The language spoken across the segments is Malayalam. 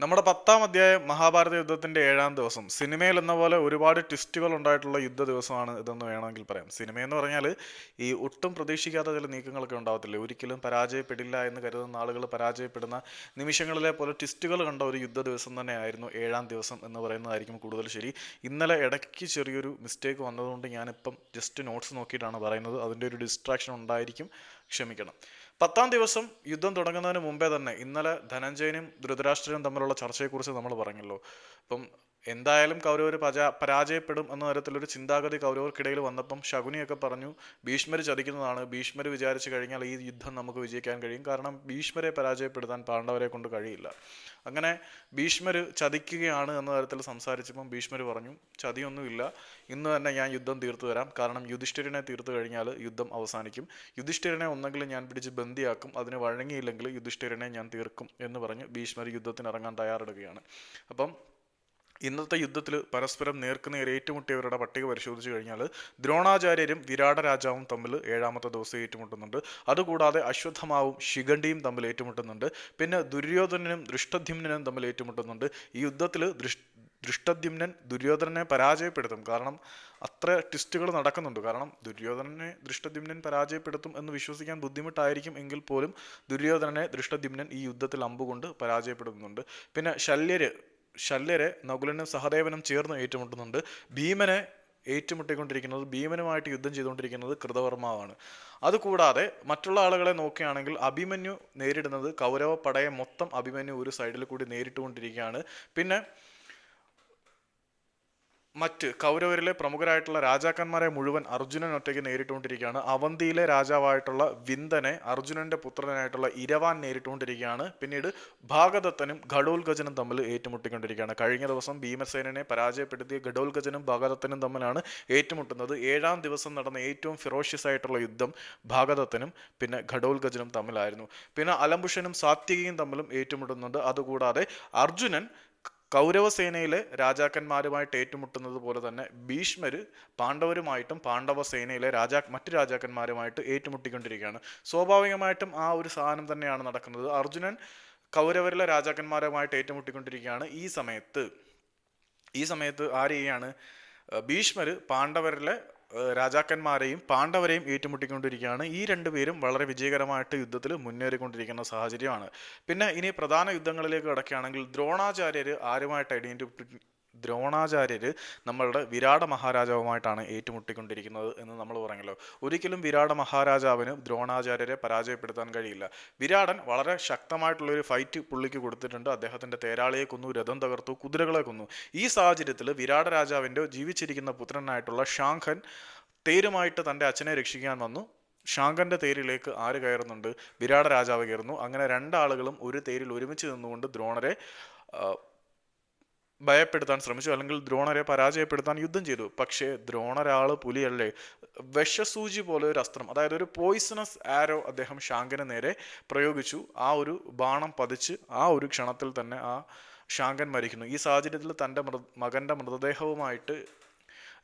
നമ്മുടെ പത്താം അധ്യായം മഹാഭാരത യുദ്ധത്തിന്റെ ഏഴാം ദിവസം. സിനിമയിൽ എന്ന പോലെ ഒരുപാട് ട്വിസ്റ്റുകൾ ഉണ്ടായിട്ടുള്ള യുദ്ധ ദിവസമാണ് ഇതെന്ന് വേണമെങ്കിൽ പറയാം. സിനിമ എന്ന് പറഞ്ഞാൽ ഈ ഒട്ടും പ്രതീക്ഷിക്കാത്ത ചില നീക്കങ്ങളൊക്കെ ഉണ്ടാവത്തില്ലേ? ഒരിക്കലും പരാജയപ്പെടില്ല എന്ന് കരുതുന്ന ആളുകൾ പരാജയപ്പെടുന്ന നിമിഷങ്ങളിലെ പോലെ ട്വിസ്റ്റുകൾ കണ്ട ഒരു യുദ്ധ ദിവസം തന്നെയായിരുന്നു ഏഴാം ദിവസം എന്ന് പറയുന്നതായിരിക്കും കൂടുതൽ ശരി. ഇന്നലെ ഇടയ്ക്ക് ചെറിയൊരു മിസ്റ്റേക്ക് വന്നതുകൊണ്ട് ഞാനിപ്പം ജസ്റ്റ് നോട്ട്സ് നോക്കിയിട്ടാണ് പറയുന്നത്. അതിന്റെ ഒരു ഡിസ്ട്രാക്ഷൻ ഉണ്ടായിരിക്കും. ക്ഷമിക്കണം. പത്താം ദിവസം യുദ്ധം തുടങ്ങുന്നതിന് മുമ്പേ തന്നെ ഇന്നലെ ധനഞ്ജയനും ധൃതരാഷ്ട്രനും തമ്മിലുള്ള ചർച്ചയെക്കുറിച്ച് നമ്മൾ പറഞ്ഞല്ലോ. അപ്പം എന്തായാലും കൗരവർ പരാ പരാജയപ്പെടും എന്ന തരത്തിലൊരു ചിന്താഗതി കൗരവർക്കിടയിൽ വന്നപ്പം ശകുനിയൊക്കെ പറഞ്ഞു ഭീഷ്മർ ചതിക്കുന്നതാണ്. ഭീഷ്മർ വിചാരിച്ചു കഴിഞ്ഞാൽ ഈ യുദ്ധം നമുക്ക് വിജയിക്കാൻ കഴിയും. കാരണം ഭീഷ്മരെ പരാജയപ്പെടുത്താൻ പാണ്ഡവരെ കൊണ്ട് കഴിയില്ല. അങ്ങനെ ഭീഷ്മർ ചതിക്കുകയാണ് എന്ന തരത്തിൽ സംസാരിച്ചപ്പം ഭീഷ്മർ പറഞ്ഞു ചതിയൊന്നുമില്ല. ഇന്ന് തന്നെ ഞാൻ യുദ്ധം തീർത്തു തരാം. കാരണം യുധിഷ്ഠിരനെ തീർത്തു കഴിഞ്ഞാൽ യുദ്ധം അവസാനിക്കും. യുധിഷ്ഠിരനെ ഒന്നെങ്കിലും ഞാൻ പിടിച്ച് ബന്ദിയാക്കും. അതിന് വഴങ്ങിയില്ലെങ്കിൽ യുധിഷ്ഠിരനെ ഞാൻ തീർക്കും എന്ന് പറഞ്ഞ് ഭീഷ്മർ യുദ്ധത്തിന് ഇറങ്ങാൻ തയ്യാറെടുക്കുകയാണ്. അപ്പം ഇന്നത്തെ യുദ്ധത്തിൽ പരസ്പരം നേർക്കുനേർ ഏറ്റുമുട്ടിയവരുടെ പട്ടിക പരിശോധിച്ചു കഴിഞ്ഞാൽ ദ്രോണാചാര്യരും വിരാട രാജാവും തമ്മിൽ ഏഴാമത്തെ ദിവസം ഏറ്റുമുട്ടുന്നുണ്ട്. അതുകൂടാതെ അശ്വത്ഥമാവും ശിഖണ്ഡിയും തമ്മിൽ ഏറ്റുമുട്ടുന്നുണ്ട്. പിന്നെ ദുര്യോധനനും ദൃഷ്ടധ്യുമ്നും തമ്മിൽ ഏറ്റുമുട്ടുന്നുണ്ട്. ഈ യുദ്ധത്തിൽ ദൃഷ് ദുര്യോധനനെ പരാജയപ്പെടുത്തും. കാരണം അത്ര ട്വിസ്റ്റുകൾ നടക്കുന്നുണ്ട്. കാരണം ദുര്യോധനനെ ദൃഷ്ടദ്യുമ്നൻ പരാജയപ്പെടുത്തും എന്ന് വിശ്വസിക്കാൻ ബുദ്ധിമുട്ടായിരിക്കും എങ്കിൽ പോലും ദുര്യോധനനെ ദൃഷ്ടദ്യുമ്നൻ ഈ യുദ്ധത്തിൽ അമ്പുകൊണ്ട് പരാജയപ്പെടുത്തുന്നുണ്ട് പിന്നെ ശല്യര് ശല്യരെ നകുലനും സഹദേവനും ചേർന്ന് ഏറ്റുമുട്ടുന്നുണ്ട്. ഭീമനെ ഏറ്റുമുട്ടിക്കൊണ്ടിരിക്കുന്നത് ഭീമനുമായിട്ട് യുദ്ധം ചെയ്തുകൊണ്ടിരിക്കുന്നത് കൃതവർമാവാണ്. അതുകൂടാതെ മറ്റുള്ള ആളുകളെ നോക്കുകയാണെങ്കിൽ അഭിമന്യു നേരിടുന്നത് കൗരവ പടയെ മൊത്തം അഭിമന്യു ഒരു സൈഡിൽ കൂടി നേരിട്ടുകൊണ്ടിരിക്കുകയാണ്. പിന്നെ മറ്റ് കൗരവരിലെ പ്രമുഖരായിട്ടുള്ള രാജാക്കന്മാരെ മുഴുവൻ അർജുനൻ ഒറ്റയ്ക്ക് നേരിട്ടുകൊണ്ടിരിക്കുകയാണ്. അവന്തിയിലെ രാജാവായിട്ടുള്ള വിന്ദനെ അർജുനന്റെ പുത്രനായിട്ടുള്ള ഇരവാൻ നേരിട്ടുകൊണ്ടിരിക്കുകയാണ്. പിന്നീട് ഭാഗദത്തനും ഘടോൽഗജനും തമ്മിൽ ഏറ്റുമുട്ടിക്കൊണ്ടിരിക്കുകയാണ്. കഴിഞ്ഞ ദിവസം ഭീമസേനനെ പരാജയപ്പെടുത്തിയ ഘടോൽഗജനും ഭാഗദത്തനും തമ്മിലാണ് ഏറ്റുമുട്ടുന്നത്. ഏഴാം ദിവസം നടന്ന ഏറ്റവും ഫിറോഷ്യസ് ആയിട്ടുള്ള യുദ്ധം ഭാഗദത്തനും പിന്നെ ഘടോൽഗജനും തമ്മിലായിരുന്നു. പിന്നെ അലംബുഷനും സാത്വികയും തമ്മിലും ഏറ്റുമുട്ടുന്നുണ്ട്. അതുകൂടാതെ അർജുനൻ കൗരവസേനയിലെ രാജാക്കന്മാരുമായിട്ട് ഏറ്റുമുട്ടുന്നത് പോലെ തന്നെ ഭീഷ്മര് പാണ്ഡവരുമായിട്ടും പാണ്ഡവസേനയിലെ രാജാ മറ്റു രാജാക്കന്മാരുമായിട്ട് ഏറ്റുമുട്ടിക്കൊണ്ടിരിക്കുകയാണ്. സ്വാഭാവികമായിട്ടും ആ ഒരു സാധനം തന്നെയാണ് നടക്കുന്നത്. അർജുനൻ കൗരവരിലെ രാജാക്കന്മാരുമായിട്ട് ഏറ്റുമുട്ടിക്കൊണ്ടിരിക്കുകയാണ് ഈ സമയത്ത്. ഈ സമയത്ത് ആരെയാണ് ഭീഷ്മര് പാണ്ഡവരിലെ രാജാക്കന്മാരെയും പാണ്ഡവരെയും ഏറ്റുമുട്ടിക്കൊണ്ടിരിക്കുകയാണ്. ഈ രണ്ടുപേരും വളരെ വിജയകരമായിട്ട് യുദ്ധത്തിൽ മുന്നേറിക്കൊണ്ടിരിക്കുന്ന സാഹചര്യമാണ്. പിന്നെ ഇനി പ്രധാന യുദ്ധങ്ങളിലേക്ക് കടക്കുകയാണെങ്കിൽ ദ്രോണാചാര്യർ ആരുമായിട്ട് ഐഡന്റിറ്റി ദ്രോണാചാര്യര് നമ്മളുടെ വിരാട മഹാരാജാവുമായിട്ടാണ് ഏറ്റുമുട്ടിക്കൊണ്ടിരിക്കുന്നത് എന്ന് നമ്മൾ പറഞ്ഞല്ലോ. ഒരിക്കലും വിരാട മഹാരാജാവിന് ദ്രോണാചാര്യരെ പരാജയപ്പെടുത്താൻ കഴിയില്ല. വിരാടൻ വളരെ ശക്തമായിട്ടുള്ള ഒരു ഫൈറ്റ് പുള്ളിക്ക് കൊടുത്തിട്ടുണ്ട്. അദ്ദേഹത്തിന്റെ തേരാളിയെ കൊന്നു രഥം തകർത്തു കുതിരകളെ കൊന്നു. ഈ സാഹചര്യത്തിൽ വിരാട രാജാവിന്റെ ജീവിച്ചിരിക്കുന്ന പുത്രനായിട്ടുള്ള ഷാങ്ഖൻ തേരുമായിട്ട് തന്റെ അച്ഛനെ രക്ഷിക്കാൻ വന്നു. ശാങ്കന്റെ തേരിലേക്ക് ആര് കയറുന്നുണ്ട്? വിരാട രാജാവ് കയറുന്നു. അങ്ങനെ രണ്ടാളുകളും ഒരു തേരിൽ ഒരുമിച്ച് നിന്നുകൊണ്ട് ദ്രോണരെ ഭയപ്പെടുത്താൻ ശ്രമിച്ചു. അല്ലെങ്കിൽ ദ്രോണരെ പരാജയപ്പെടുത്താൻ യുദ്ധം ചെയ്തു. പക്ഷേ ദ്രോണരാൾ പുലിയല്ലേ? വിഷസൂചി പോലെ ഒരു അസ്ത്രം അതായത് ഒരു പോയിസണസ് ആരോ അദ്ദേഹം ശാങ്കന് നേരെ പ്രയോഗിച്ചു. ആ ഒരു ബാണം പതിച്ച് ആ ഒരു ക്ഷണത്തിൽ തന്നെ ആ ശാങ്കൻ മരിക്കുന്നു. ഈ സാഹചര്യത്തിൽ തന്റെ മൃ മകന്റെ മൃതദേഹവുമായിട്ട്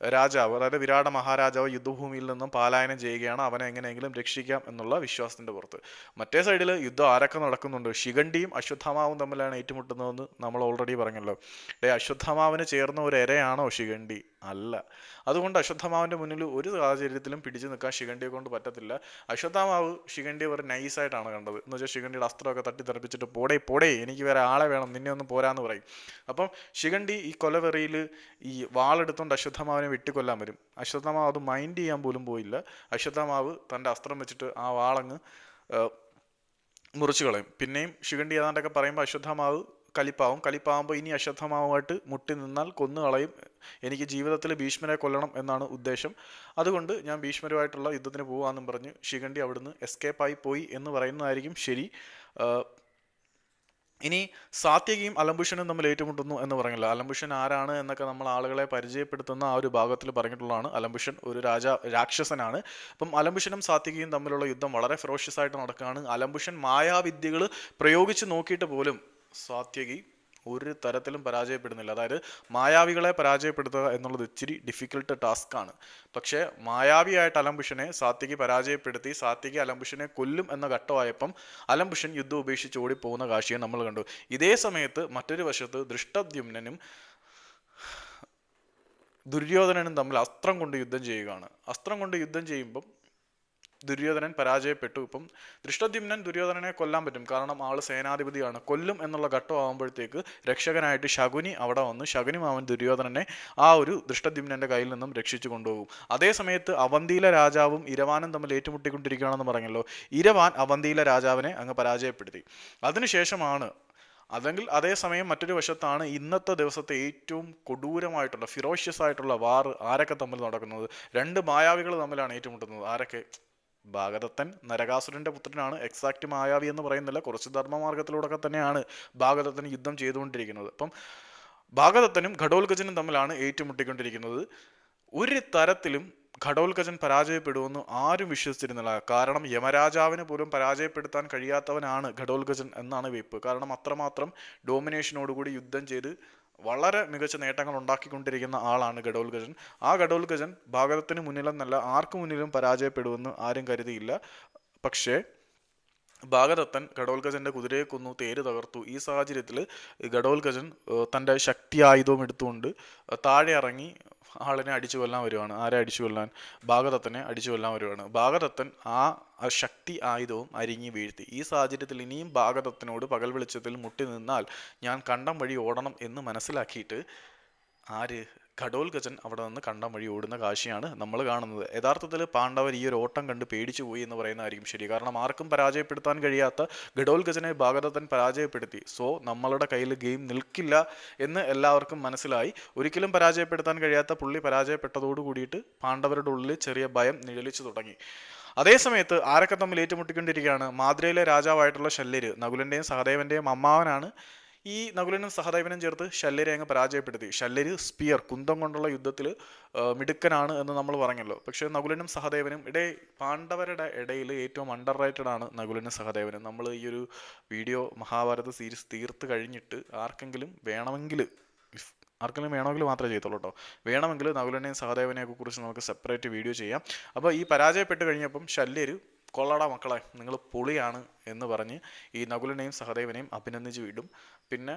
രാജാവ് അതായത് വിരാട മഹാരാജാവ് യുദ്ധഭൂമിയിൽ നിന്നും പാലായനം ചെയ്യുകയാണ് അവനെ എങ്ങനെയെങ്കിലും രക്ഷിക്കാം എന്നുള്ള വിശ്വാസത്തിന്റെ പുറത്ത്. മറ്റേ സൈഡിൽ യുദ്ധം ആരൊക്കെ നടക്കുന്നുണ്ട്? ശിഖണ്ഡിയും അശ്വത്ഥാമാവും തമ്മിലാണ് ഏറ്റുമുട്ടുന്നതെന്ന് നമ്മൾ ഓൾറെഡി പറഞ്ഞല്ലോ. ഡേ അശ്വത്ഥാമാവിന് ചേർന്ന ഒരു ഇരയാണോ ശിഖണ്ഡി? അല്ല. അതുകൊണ്ട് അശ്വത്ഥമാവിന്റെ മുന്നിൽ ഒരു സാഹചര്യത്തിലും പിടിച്ചു നിൽക്കാൻ ശിഖണ്ഡിയെ കൊണ്ട് പറ്റത്തില്ല. അശ്വത്ഥാമാവ് ശിഖണ്ഡിയെ ഒരു നൈസായിട്ടാണ് കണ്ടത്. എന്ന് വെച്ചാൽ ശിഖണ്ഡിയുടെ അസ്ത്രമൊക്കെ തട്ടി തെറപ്പിച്ചിട്ട് പോടേ പോടേ എനിക്ക് വേറെ ആളെ വേണം നിന്നെ ഒന്ന് പോരാന്ന് പറയും. അപ്പം ശിഖണ്ഡി ഈ കൊലവെറിയിൽ ഈ വാളെടുത്തുകൊണ്ട് അശ്വത്ഥമാവിനെ വെട്ടിക്കൊല്ലാൻ വരും. അശ്വത്ഥമാവ് അത് മൈൻഡ് ചെയ്യാൻ പോലും പോയില്ല. അശ്വത്ഥമാവ് തന്റെ അസ്ത്രം വെച്ചിട്ട് ആ വാളങ്ങ് മുറിച്ചു കളയും. പിന്നെയും ശിഖണ്ഡി ഏതാണ്ടൊക്കെ പറയുമ്പോൾ അശ്വത്ഥമാവ് കലിപ്പാവും. കലിപ്പാവുമ്പോൾ ഇനി അശ്വത്ഥമാവുമായിട്ട് മുട്ടി നിന്നാൽ കൊന്നു കളയും. എനിക്ക് ജീവിതത്തിൽ ഭീഷ്മരെ കൊല്ലണം എന്നാണ് ഉദ്ദേശം. അതുകൊണ്ട് ഞാൻ ഭീഷ്മരുമായിട്ടുള്ള യുദ്ധത്തിന് പോകാമെന്നും പറഞ്ഞ് ശിഖണ്ഡി അവിടുന്ന് എസ്കേപ്പായി പോയി എന്ന് പറയുന്നതായിരിക്കും ശരി. ഇനി സാത്യകിയും അലംബുഷനും തമ്മിൽ ഏറ്റുമുട്ടുന്നു എന്ന് പറഞ്ഞല്ലോ. അലംബുഷൻ ആരാണ് എന്നൊക്കെ നമ്മൾ ആളുകളെ പരിചയപ്പെടുത്തുന്ന ആ ഒരു ഭാഗത്തിൽ പറഞ്ഞിട്ടുള്ളതാണ്. അലംബുഷൻ ഒരു രാജ രാക്ഷസനാണ്. അപ്പം അലംബുഷനും സാത്യകിയും തമ്മിലുള്ള യുദ്ധം വളരെ ഫെറോഷ്യസ് ആയിട്ട് നടക്കുകയാണ്. അലംബുഷൻ മായാവിദ്യകൾ പ്രയോഗിച്ച് നോക്കിയിട്ട് പോലും സാത്യകി ഒരു തരത്തിലും പരാജയപ്പെടുന്നില്ല. അതായത് മായാവികളെ പരാജയപ്പെടുത്തുക എന്നുള്ളത് ഇച്ചിരി ഡിഫിക്കൽട്ട് ടാസ്ക് ആണ്. പക്ഷേ മായാവിയായിട്ട് അലംബുഷനെ സാത്വികി പരാജയപ്പെടുത്തി സാത്വികി അലംബുഷനെ കൊല്ലും എന്ന ഘട്ടമായപ്പം അലംബുഷൻ യുദ്ധം ഉപേക്ഷിച്ച് ഓടിപ്പോകുന്ന കാഴ്ചയെ നമ്മൾ കണ്ടു. ഇതേ സമയത്ത് മറ്റൊരു വശത്ത് ദൃഷ്ടദ്യുമ്നനും ദുര്യോധനനും തമ്മിൽ അസ്ത്രം കൊണ്ട് യുദ്ധം ചെയ്യുകയാണ്. അസ്ത്രം കൊണ്ട് യുദ്ധം ചെയ്യുമ്പം ദുര്യോധനൻ പരാജയപ്പെട്ടു. ഇപ്പം ദൃഷ്ടദ്യുമ്നൻ ദുര്യോധനനെ കൊല്ലാൻ പറ്റും. കാരണം ആൾ സേനാധിപതിയാണ്. കൊല്ലും എന്നുള്ള ഘട്ടം ആകുമ്പോഴത്തേക്ക് രക്ഷകനായിട്ട് ശകുനി അവിടെ വന്ന് ശകുനി മാവൻ ദുര്യോധനനെ ആ ഒരു ദൃഷ്ടദ്യുമ്നന്റെ കയ്യിൽ നിന്നും രക്ഷിച്ചു കൊണ്ടുപോകും. അതേ സമയത്ത് അവന്തിയിലെ രാജാവും ഇരവാനും തമ്മിൽ ഏറ്റുമുട്ടിക്കൊണ്ടിരിക്കുകയാണെന്ന് പറഞ്ഞല്ലോ. ഇരവാൻ അവന്തിയിലെ രാജാവിനെ അങ്ങ് പരാജയപ്പെടുത്തി. അതിനുശേഷമാണ് അല്ലെങ്കിൽ അതേസമയം മറ്റൊരു വശത്താണ് ഇന്നത്തെ ദിവസത്തെ ഏറ്റവും കൊടൂരമായിട്ടുള്ള ഫിറോഷ്യസ് ആയിട്ടുള്ള വാർ ആരൊക്കെ തമ്മിൽ നടക്കുന്നത്? രണ്ട് മായാവികൾ തമ്മിലാണ് ഏറ്റുമുട്ടുന്നത്. ആരൊക്കെ? ഭാഗതത്തൻ നരകാസുരന്റെ പുത്രനാണ്. എക്സാക്റ്റ് മായാവി എന്ന് പറയുന്നില്ല. കുറച്ച് ധർമ്മമാർഗത്തിലൂടെ തന്നെയാണ് ഭാഗതത്തൻ യുദ്ധം ചെയ്തുകൊണ്ടിരിക്കുന്നത്. അപ്പം ഭാഗതത്തനും ഘടോത്കജനും തമ്മിലാണ് ഏറ്റുമുട്ടിക്കൊണ്ടിരിക്കുന്നത്. ഒരു തരത്തിലും ഘടോത്കജൻ പരാജയപ്പെടുമെന്ന് ആരും വിശ്വസിച്ചിരുന്നില്ല. കാരണം യമരാജാവിന് പോലും പരാജയപ്പെടുത്താൻ കഴിയാത്തവനാണ് ഘടോത്കജൻ എന്നാണ് വെയ്പ്പ്. കാരണം അത്രമാത്രം ഡോമിനേഷനോടുകൂടി യുദ്ധം ചെയ്ത് വളരെ മികച്ച നേട്ടങ്ങൾ ഉണ്ടാക്കിക്കൊണ്ടിരിക്കുന്ന ആളാണ് ഗഡോൽ ഗജൻ. ആ ഗഡോൽ ഗജൻ ഭാഗതത്തിന് മുന്നിലെന്നല്ല ആർക്കു മുന്നിലും പരാജയപ്പെടുമെന്ന് ആരും കരുതിയില്ല. പക്ഷേ ഭാഗദത്തൻ ഘടോത്കജന്റെ കുതിരയെ കൊന്നു തേര് തകർത്തു. ഈ സാഹചര്യത്തിൽ ഘടോത്കജൻ ഗജൻ തന്റെ ശക്തി ആയുധവും എടുത്തുകൊണ്ട് താഴെ ഇറങ്ങി ആളിനെ അടിച്ചു കൊല്ലാൻ വരുവാണ്. ആരെ അടിച്ചു കൊല്ലാൻ? ഭാഗതത്തനെ അടിച്ചു കൊല്ലാൻ വരുവാണ്. ഭാഗതത്തൻ ആ ശക്തി ആയുധവും അരിഞ്ഞു വീഴ്ത്തി. ഈ സാഹചര്യത്തിൽ ഇനിയും ഭാഗതത്തനോട് പകൽ വെളിച്ചത്തിൽ മുട്ടി നിന്നാൽ ഞാൻ കണ്ടം വഴി ഓടണം എന്ന് മനസ്സിലാക്കിയിട്ട് ആര്? ഘടോത്കജൻ അവിടെ നിന്ന് കണ്ടം വഴി ഓടുന്ന കാഴ്ചയാണ് നമ്മൾ കാണുന്നത്. യഥാർത്ഥത്തിൽ പാണ്ഡവർ ഈ ഒരു ഓട്ടം കണ്ട് പേടിച്ചു പോയി എന്ന് പറയുന്നതായിരിക്കും ശരി. കാരണം ആർക്കും പരാജയപ്പെടുത്താൻ കഴിയാത്ത ഘടോത്കജനെ ഭാഗതത്തൻ പരാജയപ്പെടുത്തി. സോ നമ്മളുടെ കയ്യിൽ ഗെയിം നിൽക്കില്ല എന്ന് എല്ലാവർക്കും മനസ്സിലായി. ഒരിക്കലും പരാജയപ്പെടുത്താൻ കഴിയാത്ത പുള്ളി പരാജയപ്പെട്ടതോട് കൂടിയിട്ട് പാണ്ഡവരുടെ ഉള്ളിൽ ചെറിയ ഭയം നിഴലിച്ചു തുടങ്ങി. അതേസമയത്ത് ആരൊക്കെ തമ്മിൽ ഏറ്റുമുട്ടിക്കൊണ്ടിരിക്കുകയാണ്? മാദ്രയിലെ രാജാവായിട്ടുള്ള ശല്യര് നകുലന്റെയും സഹദേവന്റെയും അമ്മാവനാണ് ഈ നകുലനും സഹദേവനും ചേർത്ത് ശല്യരെ അങ്ങ് പരാജയപ്പെടുത്തി. ശല്യര് സ്പിയർ കുന്തം കൊണ്ടുള്ള യുദ്ധത്തിൽ മിടുക്കനാണ് എന്ന് നമ്മൾ പറഞ്ഞല്ലോ. പക്ഷേ നകുലനും സഹദേവനും ഇടേ പാണ്ഡവരുടെ ഇടയിൽ ഏറ്റവും അണ്ടർ റേറ്റഡ് ആണ് നകുലനും സഹദേവനും. നമ്മൾ ഈ ഒരു വീഡിയോ മഹാഭാരത സീരീസ് തീർത്ത് കഴിഞ്ഞിട്ട് ആർക്കെങ്കിലും വേണമെങ്കിൽ ആർക്കെങ്കിലും വേണമെങ്കിൽ മാത്രമേ ചെയ്യത്തുള്ളൂ കേട്ടോ വേണമെങ്കിൽ നകുലനെയും സഹദേവനെയൊക്കെ കുറിച്ച് നമുക്ക് സെപ്പറേറ്റ് വീഡിയോ ചെയ്യാം. അപ്പോൾ ഈ പരാജയപ്പെട്ട് കഴിഞ്ഞപ്പം ശല്യര് കൊള്ളടാ മക്കളെ നിങ്ങൾ പൊളിയാണ് എന്ന് പറഞ്ഞ് ഈ നകുലിനെയും സഹദേവനെയും അഭിനന്ദിച്ച് വിടും. പിന്നെ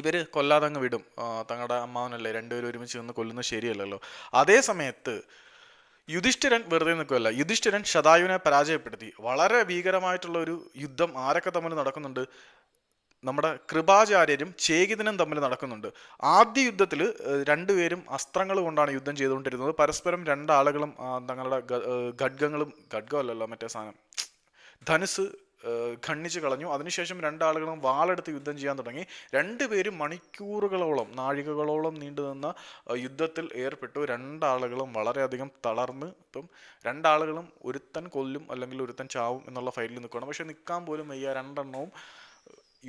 ഇവർ കൊല്ലാതെ അങ്ങ് വിടും തങ്ങളുടെ അമ്മാവനല്ലേ രണ്ടുപേരും ഒരുമിച്ച് നിന്ന് കൊല്ലുന്നത് ശരിയല്ലല്ലോ. അതേ സമയത്ത് യുധിഷ്ഠിരൻ വെറുതെ നിൽക്കുമല്ല യുധിഷ്ഠിരൻ ശതായുവിനെ പരാജയപ്പെടുത്തി. വളരെ ഭീകരമായിട്ടുള്ള ഒരു യുദ്ധം ആരൊക്കെ തമ്മിൽ നടക്കുന്നുണ്ട്? നമ്മുടെ കൃപാചാര്യരും ചേകിതനും തമ്മിൽ നടക്കുന്നുണ്ട്. ആദ്യ യുദ്ധത്തിൽ രണ്ടുപേരും അസ്ത്രങ്ങൾ കൊണ്ടാണ് യുദ്ധം ചെയ്തുകൊണ്ടിരുന്നത്. പരസ്പരം രണ്ടാളുകളും തങ്ങളുടെ ഖഡ്ഗങ്ങളും ഖഡ്ഗമല്ലല്ലോ മറ്റേ സാധനം ധനുസ് ഖണ്ണിച്ച് കളഞ്ഞു. അതിനുശേഷം രണ്ടാളുകളും വാളെടുത്ത് യുദ്ധം ചെയ്യാൻ തുടങ്ങി. രണ്ടുപേരും മണിക്കൂറുകളോളം നാഴികകളോളം നീണ്ടു നിന്ന യുദ്ധത്തിൽ ഏർപ്പെട്ടു. രണ്ടാളുകളും വളരെയധികം തളർന്ന് ഇപ്പം രണ്ടാളുകളും ഒരുത്തൻ കൊല്ലും അല്ലെങ്കിൽ ഒരുത്തൻ ചാവും എന്നുള്ള ഫൈലിൽ നിൽക്കുകയാണ്. പക്ഷെ നിൽക്കാൻ പോലും വയ്യ. രണ്ടെണ്ണവും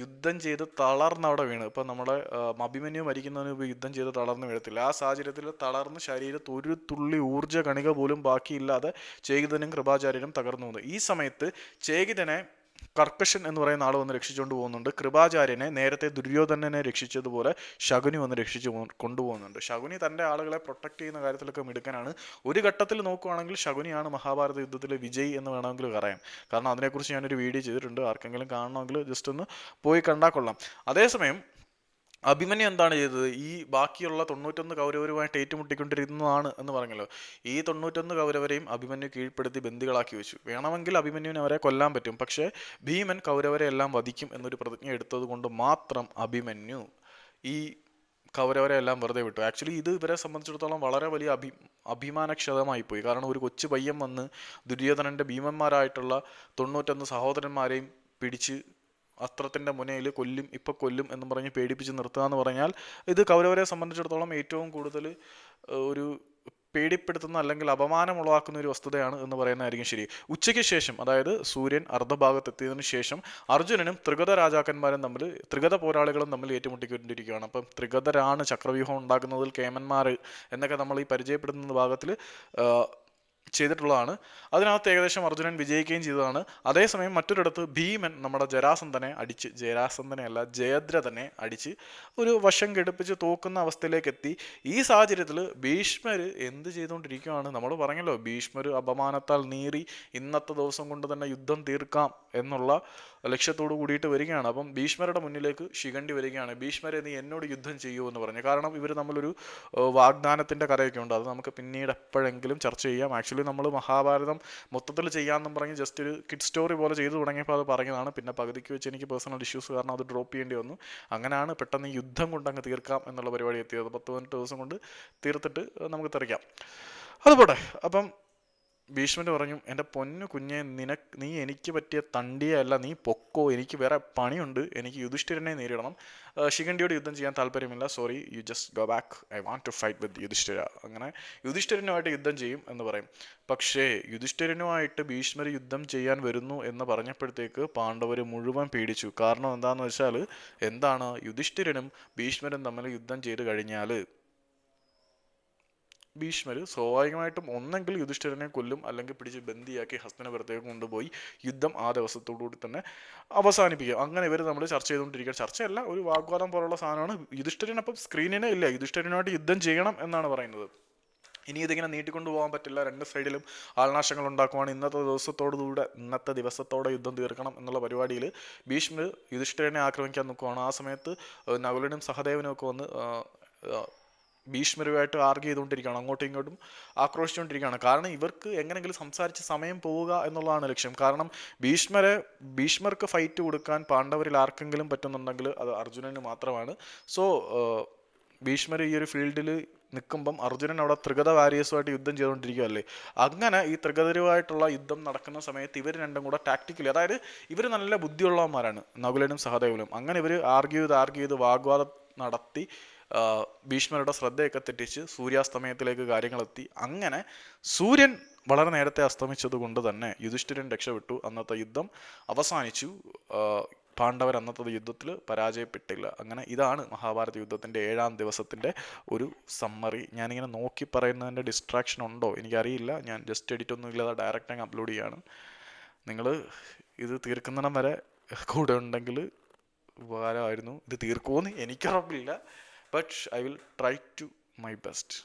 യുദ്ധം ചെയ്ത് തളർന്ന് അവിടെ വീണ്. ഇപ്പം നമ്മുടെ അഭിമന്യു മരിക്കുന്നതിന് മുമ്പ് യുദ്ധം ചെയ്ത് തളർന്ന് വീഴത്തില്ല. ആ സാഹചര്യത്തിൽ തളർന്ന് ശരീരത്ത് ഒരു തുള്ളി ഊർജ കണിക പോലും ബാക്കിയില്ലാതെ ചേകിതനും കൃപാചാര്യനും തകർന്നു പോകുന്നു. ഈ സമയത്ത് ചേകിതനെ കർക്കശൻ എന്ന് പറയുന്ന ആൾ വന്ന് രക്ഷിച്ചുകൊണ്ട് പോകുന്നുണ്ട്. കൃപാചാര്യനെ നേരത്തെ ദുര്യോധനനെ രക്ഷിച്ചതുപോലെ ശകുനി വന്ന് രക്ഷിച്ചു കൊണ്ടുപോകുന്നുണ്ട്. ശകുനി തന്റെ ആളുകളെ പ്രൊട്ടക്ട് ചെയ്യുന്ന കാര്യത്തിലൊക്കെ മിടുക്കനാണ്. ഒരു ഘട്ടത്തിൽ നോക്കുകയാണെങ്കിൽ ശകുനിയാണ് മഹാഭാരത യുദ്ധത്തിലെ വിജയ് എന്ന് വേണമെങ്കിൽ പറയാം. കാരണം അതിനെക്കുറിച്ച് ഞാനൊരു വീഡിയോ ചെയ്തിട്ടുണ്ട്. ആർക്കെങ്കിലും കാണണമെങ്കിൽ ജസ്റ്റ് ഒന്ന് പോയി കണ്ടാൽ കൊള്ളാം. അതേസമയം അഭിമന്യു എന്താണ് ചെയ്തത്? ഈ ബാക്കിയുള്ള തൊണ്ണൂറ്റൊന്ന് കൗരവരുമായിട്ട് ഏറ്റുമുട്ടിക്കൊണ്ടിരുന്നതാണ് എന്ന് പറഞ്ഞല്ലോ. ഈ തൊണ്ണൂറ്റൊന്ന് കൗരവരെയും അഭിമന്യു കീഴ്പ്പെടുത്തി ബന്ദികളാക്കി വെച്ചു. വേണമെങ്കിൽ അഭിമന്യുവിനെ അവരെ കൊല്ലാൻ പറ്റും. പക്ഷേ ഭീമൻ കൗരവരെ എല്ലാം വധിക്കും എന്നൊരു പ്രതിജ്ഞ എടുത്തത് കൊണ്ട് മാത്രം അഭിമന്യു ഈ കൗരവരെ എല്ലാം വെറുതെ വിട്ടു. ആക്ച്വലി ഇത് ഇവരെ സംബന്ധിച്ചിടത്തോളം വളരെ വലിയ അഭി അഭിമാനക്ഷതമായി പോയി. കാരണം ഒരു കൊച്ചു പയ്യൻ വന്ന് ദുര്യോധനന്റെ ഭീമന്മാരായിട്ടുള്ള തൊണ്ണൂറ്റൊന്ന് സഹോദരന്മാരെയും പിടിച്ച് അസ്ത്രത്തിന്റെ മുനയിൽ കൊല്ലും ഇപ്പൊ കൊല്ലും എന്ന് പറഞ്ഞ് പേടിപ്പിച്ച് നിർത്തുക എന്ന് പറഞ്ഞാൽ ഇത് കൗരവരെ സംബന്ധിച്ചിടത്തോളം ഏറ്റവും കൂടുതൽ ഒരു പേടിപ്പെടുത്തുന്ന അല്ലെങ്കിൽ അപമാനം ഉളവാക്കുന്ന ഒരു വസ്തുതയാണ് എന്ന് പറയുന്നതായിരിക്കും ശരി. ഉച്ചയ്ക്ക് ശേഷം അതായത് സൂര്യൻ അർദ്ധഭാഗത്തെത്തിയതിനു ശേഷം അർജുനനും ത്രിഗത രാജാക്കന്മാരും തമ്മിൽ ത്രിഗത പോരാളികളും തമ്മിൽ ഏറ്റുമുട്ടിക്കൊണ്ടിരിക്കുകയാണ്. അപ്പം ത്രിഗതരാണ് ചക്രവ്യൂഹം ഉണ്ടാക്കുന്നതിൽ കേമന്മാർ എന്നൊക്കെ നമ്മൾ ഈ പരിചയപ്പെടുന്ന ഭാഗത്തിൽ ചെയ്തിട്ടുള്ളതാണ്. അതിനകത്ത് ഏകദേശം അർജുനൻ വിജയിക്കുകയും ചെയ്തതാണ്. അതേസമയം മറ്റൊരിടത്ത് ഭീമൻ നമ്മുടെ ജരാസന്ധനെ അടിച്ച് ജരാസന്ധനെ അല്ല ജയദ്രഥനെ അടിച്ച് ഒരു വശം കെടുപ്പിച്ച് തോക്കുന്ന അവസ്ഥയിലേക്ക് എത്തി ഈ സാഹചര്യത്തിൽ ഭീഷ്മർ എന്ത് ചെയ്തുകൊണ്ടിരിക്കുകയാണ്? നമ്മൾ പറഞ്ഞല്ലോ ഭീഷ്മർ അപമാനത്താൽ നീറി ഇന്നത്തെ ദിവസം കൊണ്ട് തന്നെ യുദ്ധം തീർക്കാം എന്നുള്ള ലക്ഷ്യത്തോട് കൂടിയിട്ട് വരികയാണ്. അപ്പം ഭീഷ്മരുടെ മുന്നിലേക്ക് ശിഖണ്ഡി വരികയാണ്. ഭീഷ്മരെ നീ എന്നോട് യുദ്ധം ചെയ്യൂ എന്ന് പറഞ്ഞു. കാരണം ഇവർ നമ്മളൊരു വാഗ്ദാനത്തിന്റെ കഥയൊക്കെ ഉണ്ട്. അത് നമുക്ക് പിന്നീട് എപ്പോഴെങ്കിലും ചർച്ച ചെയ്യാം. ആക്ച്വലി നമ്മൾ മഹാഭാരതം മൊത്തത്തിൽ ചെയ്യാമെന്നും പറഞ്ഞ് ജസ്റ്റ് ഒരു കിഡ് സ്റ്റോറി പോലെ ചെയ്തു തുടങ്ങിയപ്പോൾ അത് പറഞ്ഞതാണ്. പിന്നെ പകുതിക്ക് വെച്ച് എനിക്ക് പേഴ്സണൽ ഇഷ്യൂസ് കാരണം അത് ഡ്രോപ്പ് ചെയ്യേണ്ടി വന്നു. അങ്ങനെയാണ് പെട്ടെന്ന് യുദ്ധം കൊണ്ട് അങ്ങ് തീർക്കാം എന്നുള്ള പരിപാടി എത്തിയത്. പത്ത് പതിനെട്ട് ദിവസം കൊണ്ട് തീർത്തിട്ട് നമുക്ക് തെറിക്കാം. അതുപോട്ടെ അപ്പം ഭീഷ്മന് പറഞ്ഞു എന്റെ പൊന്നു കുഞ്ഞെ നിനക്ക് നീ എനിക്ക് പറ്റിയ തണ്ടിയല്ല നീ പൊക്കോ എനിക്ക് വേറെ പണിയുണ്ട് എനിക്ക് യുധിഷ്ഠിരനെ നേരിടണം. ശിഖണ്ഡിയോട് യുദ്ധം ചെയ്യാൻ താല്പര്യമില്ല sorry you just go back I want to fight with Yudhishthira. അങ്ങനെ യുധിഷ്ഠിരനുമായിട്ട് യുദ്ധം ചെയ്യും എന്ന് പറയും. പക്ഷേ യുധിഷ്ഠിരനുമായിട്ട് ഭീഷ്മർ യുദ്ധം ചെയ്യാൻ വരുന്നു എന്ന് പറഞ്ഞപ്പോഴത്തേക്ക് പാണ്ഡവർ മുഴുവൻ പേടിച്ചു. കാരണം എന്താണെന്ന് വെച്ചാൽ എന്താണ് യുധിഷ്ഠിരനും ഭീഷ്മരും തമ്മിൽ യുദ്ധം ചെയ്ത് കഴിഞ്ഞാൽ ഭീഷ്മർ സ്വാഭാവികമായിട്ടും ഒന്നെങ്കിൽ യുധിഷ്ഠിരനെ കൊല്ലും അല്ലെങ്കിൽ പിടിച്ച് ബന്ദിയാക്കി ഹസ്തനപുരത്തേക്ക് കൊണ്ടുപോയി യുദ്ധം ആ ദിവസത്തോടുകൂടി തന്നെ അവസാനിപ്പിക്കുക. അങ്ങനെ ഇവർ നമ്മൾ ചർച്ച ചെയ്തുകൊണ്ടിരിക്കുക ചർച്ചയല്ല ഒരു വാഗ്വാദം പോലുള്ള സാധനമാണ്. യുധിഷ്ഠിരനപ്പം സ്ക്രീനിനെ ഇല്ല. യുധിഷ്ഠിരനുമായിട്ട് യുദ്ധം ചെയ്യണം എന്നാണ് പറയുന്നത്. ഇനി ഇതിങ്ങനെ നീട്ടിക്കൊണ്ടു പോകാൻ പറ്റില്ല. രണ്ട് സൈഡിലും ആൾനാശങ്ങൾ ഉണ്ടാക്കുവാണ്. ഇന്നത്തെ ദിവസത്തോടുകൂടെ ഇന്നത്തെ ദിവസത്തോടെ യുദ്ധം തീർക്കണം എന്നുള്ള പരിപാടിയിൽ ഭീഷ്മർ യുധിഷ്ഠിരനെ ആക്രമിക്കാൻ നിൽക്കുവാണ് ആ സമയത്ത് നകുലനും സഹദേവനും ഒക്കെ വന്ന് ഭീഷ്മരുമായിട്ട് ആർഗ്യ ചെയ്തുകൊണ്ടിരിക്കുകയാണ് അങ്ങോട്ടും ഇങ്ങോട്ടും ആക്രോശിച്ചുകൊണ്ടിരിക്കുകയാണ്. കാരണം ഇവർക്ക് എങ്ങനെയെങ്കിലും സംസാരിച്ച് സമയം പോവുക എന്നുള്ളതാണ് ലക്ഷ്യം. കാരണം ഭീഷ്മരെ ഭീഷ്മർക്ക് ഫൈറ്റ് കൊടുക്കാൻ പാണ്ഡവരിൽ ആർക്കെങ്കിലും പറ്റുന്നുണ്ടെങ്കിൽ അത് അർജുനന് മാത്രമാണ്. സോ ഭീഷ്മർ ഈ ഒരു ഫീൽഡിൽ നിൽക്കുമ്പം അർജുനൻ അവിടെ ത്രികത വാരിയേഴ്സുമായിട്ട് യുദ്ധം ചെയ്തുകൊണ്ടിരിക്കുകയല്ലേ? അങ്ങനെ ഈ ത്രികതരുമായിട്ടുള്ള യുദ്ധം നടക്കുന്ന സമയത്ത് ഇവർ രണ്ടും കൂടെ ടാക്ടിക്കലി അതായത് ഇവർ നല്ല ബുദ്ധിയുള്ളവന്മാരാണ് നകുലനും സഹദേവനും. അങ്ങനെ ഇവർ ആർഗ്യൂ ചെയ്ത് ആർഗ്യൂ ചെയ്ത് വാഗ്വാദം നടത്തി ഭീഷ്മരുടെ ശ്രദ്ധയൊക്കെ തെറ്റിച്ച് സൂര്യാസ്തമയത്തിലേക്ക് കാര്യങ്ങളെത്തി. അങ്ങനെ സൂര്യൻ വളരെ നേരത്തെ അസ്തമിച്ചത് കൊണ്ട് തന്നെ യുധിഷ്ഠിരൻ രക്ഷപ്പെട്ടു. അന്നത്തെ യുദ്ധം അവസാനിച്ചു. പാണ്ഡവർ അന്നത്തെ യുദ്ധത്തിൽ പരാജയപ്പെട്ടില്ല. അങ്ങനെ ഇതാണ് മഹാഭാരത യുദ്ധത്തിന്റെ ഏഴാം ദിവസത്തിന്റെ ഒരു സമ്മറി ഞാനിങ്ങനെ നോക്കി പറയുന്നതിന്റെ ഡിസ്ട്രാക്ഷൻ ഉണ്ടോ? എനിക്കറിയില്ല. ഞാൻ ജസ്റ്റ് എഡിറ്റ് ഒന്നും ഇല്ലാതെ ഡയറക്റ്റ് അങ്ങ് അപ്ലോഡ് ചെയ്യാണ്. നിങ്ങൾ ഇത് തീർക്കുന്നിടം വരെ കൂടെ ഉണ്ടെങ്കിൽ ഉപകാരമായിരുന്നു. ഇത് തീർക്കുമെന്ന് എനിക്കുറപ്പില്ല but I will try to my best